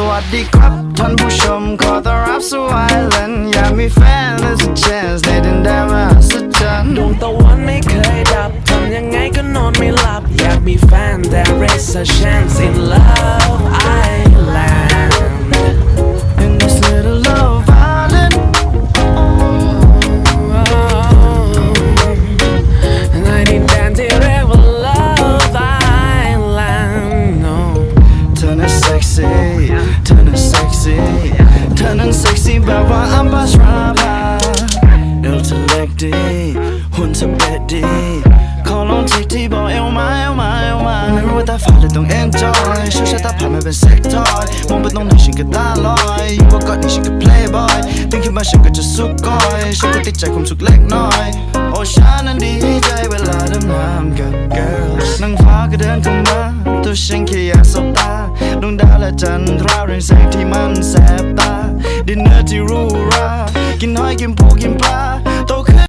สวัสดีครับท่านผู้ชมขอต้อนรับสู่ไอแลนด์อยากมีแฟนและสัก chance ในดินแดนมหัศจรรย์ดวงตะวันไม่เคยดับ ทำยังไงก็นอนไม่หลับ อยากมีแฟน there is a chance in ดีหุ่นเธอเป๊ะดีขอลองทีที่บอกเอวมาเอวมาเอวมาไม่รู้ว่าตาฝาดหรือต้อง enjoy ช่วยชะตาผ่านมาเป็น sex toy มองไปตรงไหนฉันก็ตาลอยอยู่ว่ากอดนี่ฉันก็ playboy ตื่นขึ้นมาฉันก็จะสุกก้อยฉันก็ติดใจความสุขเล็กน้อย โอ้ฉันนั้นดีใจเวลาดำน้ำกับ girls นางฟ้าก็เดินเข้ามาตัวฉันแค่อยากสบตาดวงดาวและจันทราเรืองแสงที่มันแสบตาดินเนอร์ที่รูหรากินหอยกินปูกินปลา